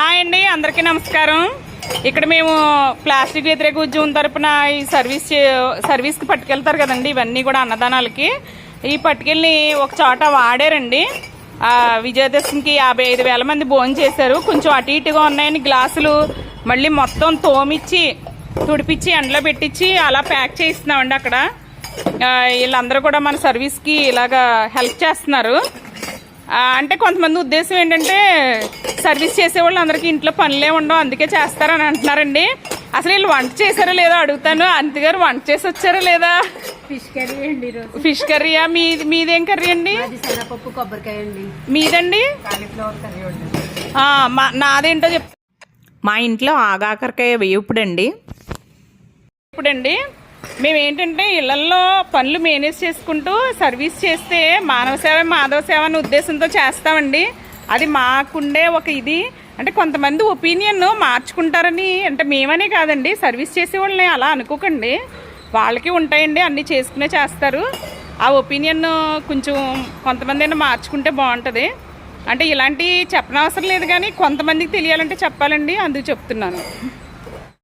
Hi అండి అందరికీ నమస్కారం. ఇక్కడ మేము ప్లాస్టిక్ వ్యతిరేక ఉద్యమం తరపున ఈ సర్వీస్ చే- సర్వీస్కి పట్టుకెళ్తారు కదండి ఇవన్నీ కూడా అన్నదానాలకి. ఈ పట్టుకెళ్ళి ఒక చోట వాడారండి. విజయదశమికి యాభై ఐదు వేల మంది భోజనం చేశారు. కొంచెం అటు ఇటుగా ఉన్నాయని గ్లాసులు మళ్ళీ మొత్తం తోమిచ్చి తుడిపించి ఎండలో పెట్టించి అలా ప్యాక్ చేయిస్తున్నామండి అక్కడ. వీళ్ళందరూ కూడా మన సర్వీస్కి ఇలాగా హెల్ప్ చేస్తున్నారు. అంటే కొంతమంది ఉద్దేశం ఏంటంటే సర్వీస్ చేసేవాళ్ళు అందరికీ ఇంట్లో పనులే ఉండవు అందుకే చేస్తారని అంటున్నారండి. అసలు వీళ్ళు వంట చేశారో లేదో అడుగుతాను. అంతి గారు వంట చేసి వచ్చారో లేదా? ఫిష్ కర్రీ అండి ఫిష్ కర్రీయా? మీది మీదేం కర్రీ అండి? శనగపప్పు కొబ్బరికాయ అండి. మీదండి? నాదేంటో చెప్ మా ఇంట్లో ఆగాకరకాయ వేపుడండి. ఇప్పుడండి మేము ఏంటంటే ఇళ్ళల్లో పనులు మేనేజ్ చేసుకుంటూ సర్వీస్ చేస్తే మానవ సేవ మాధవ సేవ అనే ఉద్దేశంతో చేస్తామండి. అది మాకుండే ఒక ఇది. అంటే కొంతమంది ఒపీనియన్ మార్చుకుంటారని అంటే మేమనే కాదండి సర్వీస్ చేసే వాళ్ళని అలా అనుకోకండి. వాళ్ళకి ఉంటాయండి అన్నీ చేసుకునే చేస్తారు. ఆ ఒపీనియన్ కొంచెం కొంతమంది అయినా మార్చుకుంటే బాగుంటుంది. అంటే ఇలాంటివి చెప్పనవసరం లేదు కానీ కొంతమందికి తెలియాలంటే చెప్పాలండి అందుకు చెప్తున్నాను.